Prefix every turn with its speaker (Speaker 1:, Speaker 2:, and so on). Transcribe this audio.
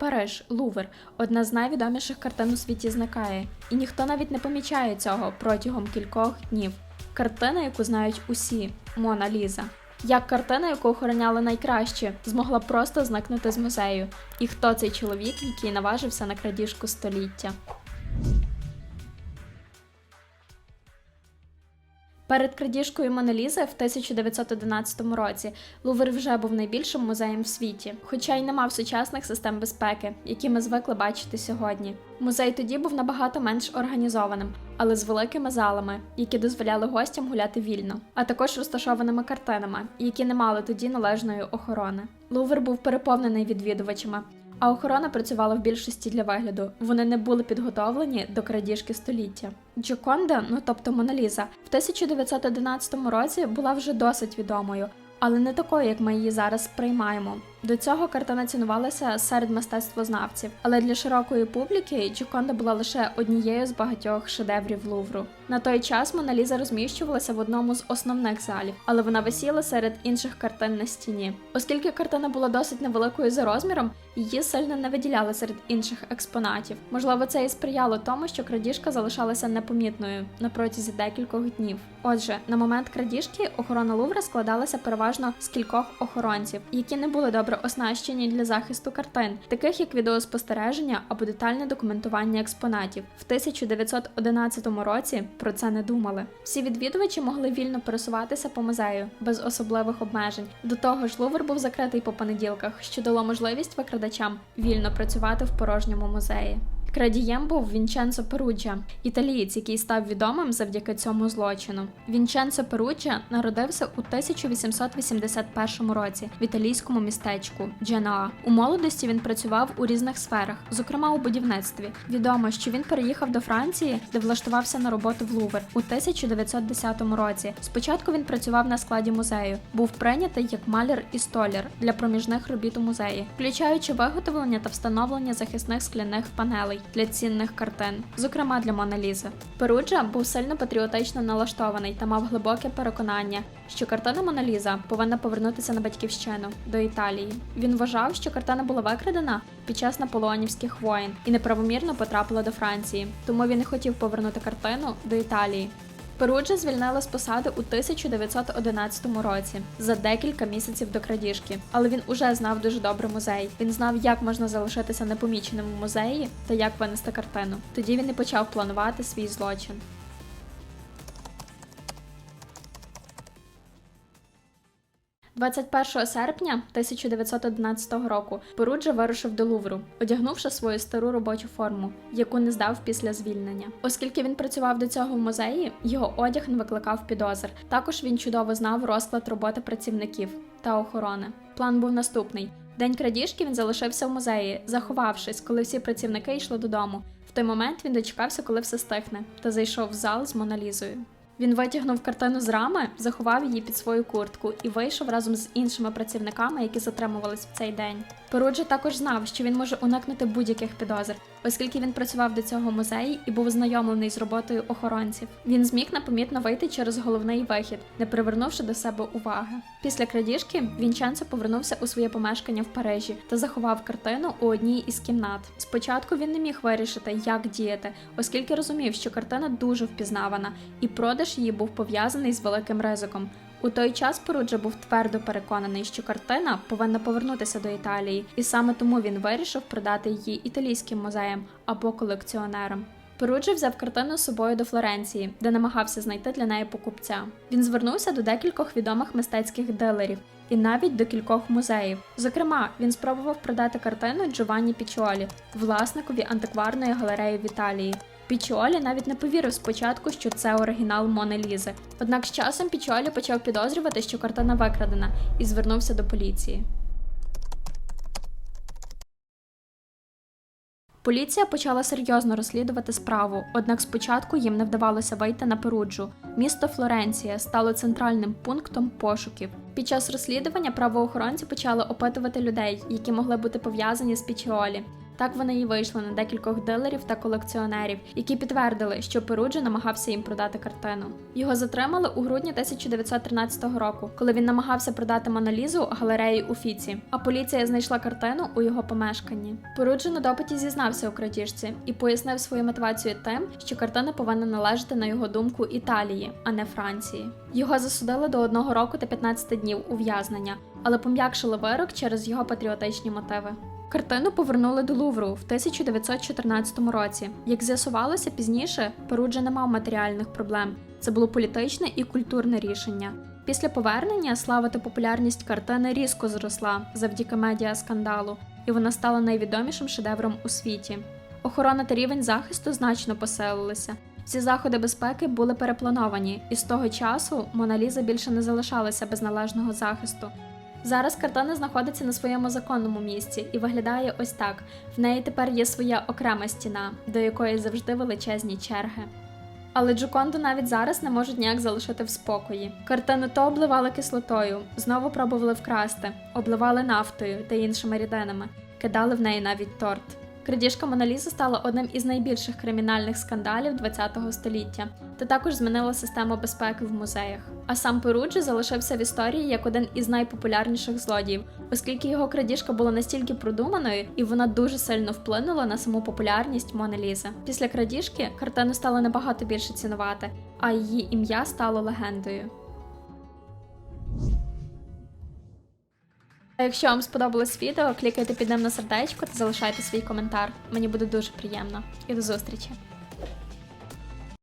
Speaker 1: Париж, Лувр одна з найвідоміших картин у світі зникає, і ніхто навіть не помічає цього протягом кількох днів. Картина, яку знають усі Мона Ліза. Як картина, яку охороняли найкраще, змогла просто зникнути з музею. І хто цей чоловік, який наважився на крадіжку століття? Перед крадіжкою Монолізи в 1911 році Лувр вже був найбільшим музеєм в світі, хоча й не мав сучасних систем безпеки, які ми звикли бачити сьогодні. Музей тоді був набагато менш організованим, але з великими залами, які дозволяли гостям гуляти вільно, а також розташованими картинами, які не мали тоді належної охорони. Лувр був переповнений відвідувачами. А охорона працювала в більшості для вигляду. Вони не були підготовлені до крадіжки століття. Джоконда, ну тобто Моналіза, в 1911 році була вже досить відомою, але не такою, як ми її зараз сприймаємо. До цього картина цінувалася серед мистецтвознавців, але для широкої публіки Джоконда була лише однією з багатьох шедеврів Лувру. На той час Моналіза розміщувалася в одному з основних залів, але вона висіла серед інших картин на стіні. Оскільки картина була досить невеликою за розміром, її сильно не виділяли серед інших експонатів. Можливо, це і сприяло тому, що крадіжка залишалася непомітною на протязі декількох днів. Отже, на момент крадіжки охорона Лувра складалася переважно з кількох охоронців, які не були добре оснащені для захисту картин, таких як відеоспостереження або детальне документування експонатів. В 1911 році про це не думали. Всі відвідувачі могли вільно пересуватися по музею без особливих обмежень. До того ж, Лувр був закритий по понеділках, що дало можливість викрадачам вільно працювати в порожньому музеї. Крадієм був Вінченцо Перуджа, італієць, який став відомим завдяки цьому злочину. Вінченцо Перуджа народився у 1881 році в італійському містечку Дженоа. У молодості він працював у різних сферах, зокрема у будівництві. Відомо, що він переїхав до Франції, де влаштувався на роботу в Лувр у 1910 році. Спочатку він працював на складі музею, був прийнятий як маляр і столяр для проміжних робіт у музеї, включаючи виготовлення та встановлення захисних скляних панелей для цінних картин, зокрема для Моналізи. Перуджа був сильно патріотично налаштований та мав глибоке переконання, що картина Моналіза повинна повернутися на батьківщину до Італії. Він вважав, що картина була викрадена під час наполеонівських воєн і неправомірно потрапила до Франції, тому він не хотів повернути картину до Італії. Перуджа звільнила з посади у 1911 році за декілька місяців до крадіжки, але він уже знав дуже добре музей. Він знав, як можна залишитися непоміченим у музеї та як винести картину. Тоді він і почав планувати свій злочин. – 21 серпня 1911 року Перуджа вирушив до Лувру, одягнувши свою стару робочу форму, яку не здав після звільнення. Оскільки він працював до цього в музеї, його одяг не викликав підозр. Також він чудово знав розклад роботи працівників та охорони. План був наступний: день крадіжки він залишився в музеї, заховавшись, коли всі працівники йшли додому. В той момент він дочекався, коли все стихне, та зайшов в зал з Моналізою. Він витягнув картину з рами, заховав її під свою куртку і вийшов разом з іншими працівниками, які затримувались в цей день. Перуджа також знав, що він може уникнути будь-яких підозр, оскільки він працював до цього музеї і був знайомлений з роботою охоронців. Він зміг непомітно вийти через головний вихід, не привернувши до себе уваги. Після крадіжки Вінченцо повернувся у своє помешкання в Парижі та заховав картину у одній із кімнат. Спочатку він не міг вирішити, як діяти, оскільки розумів, що картина дуже впізнавана, і продаж її був пов'язаний з великим ризиком. У той час Перуджа був твердо переконаний, що картина повинна повернутися до Італії, і саме тому він вирішив продати її італійським музеям або колекціонерам. Перуджа взяв картину з собою до Флоренції, де намагався знайти для неї покупця. Він звернувся до декількох відомих мистецьких дилерів і навіть до кількох музеїв. Зокрема, він спробував продати картину Джованні Пічолі, власникові антикварної галереї в Італії. Пічуолі навіть не повірив спочатку, що це оригінал Мони Лізи. Однак з часом Пічуолі почав підозрювати, що картина викрадена, і звернувся до поліції. Поліція почала серйозно розслідувати справу, однак спочатку їм не вдавалося вийти на Перуджу. Місто Флоренція стало центральним пунктом пошуків. Під час розслідування правоохоронці почали опитувати людей, які могли бути пов'язані з Пічіолі. Так вони і вийшли на декількох дилерів та колекціонерів, які підтвердили, що Перуджі намагався їм продати картину. Його затримали у грудні 1913 року, коли він намагався продати Монолізу галереї Уфіці. А поліція знайшла картину у його помешканні. Перуджі на допиті зізнався у крадіжці і пояснив свою мотивацію тим, що картина повинна належати на його думку Італії, а не Франції. Його засудили до одного року та 15 днів ув'язнення, але пом'якшили вирок через його патріотичні мотиви. Картину повернули до Лувру в 1914 році. Як з'ясувалося пізніше, Перуджа не мав матеріальних проблем. Це було політичне і культурне рішення. Після повернення слава та популярність картини різко зросла завдяки медіа скандалу, і вона стала найвідомішим шедевром у світі. Охорона та рівень захисту значно посилилися. Всі заходи безпеки були переплановані, і з того часу Мона Ліза більше не залишалася без належного захисту. Зараз картина знаходиться на своєму законному місці і виглядає ось так: в неї тепер є своя окрема стіна, до якої завжди величезні черги. Але Джоконду навіть зараз не можуть ніяк залишити в спокої. Картину то обливали кислотою, знову пробували вкрасти, обливали нафтою та іншими рідинами, кидали в неї навіть торт. Крадіжка Моналізи стала одним із найбільших кримінальних скандалів ХХ століття та також змінила систему безпеки в музеях. А сам Перуджі залишився в історії як один із найпопулярніших злодіїв, оскільки його крадіжка була настільки продуманою і вона дуже сильно вплинула на саму популярність Мони Лізи. Після крадіжки картину стало набагато більше цінувати, а її ім'я стало легендою. Якщо вам сподобалось відео, клікайте під ним на сердечко та залишайте свій коментар. Мені буде дуже приємно. І до зустрічі!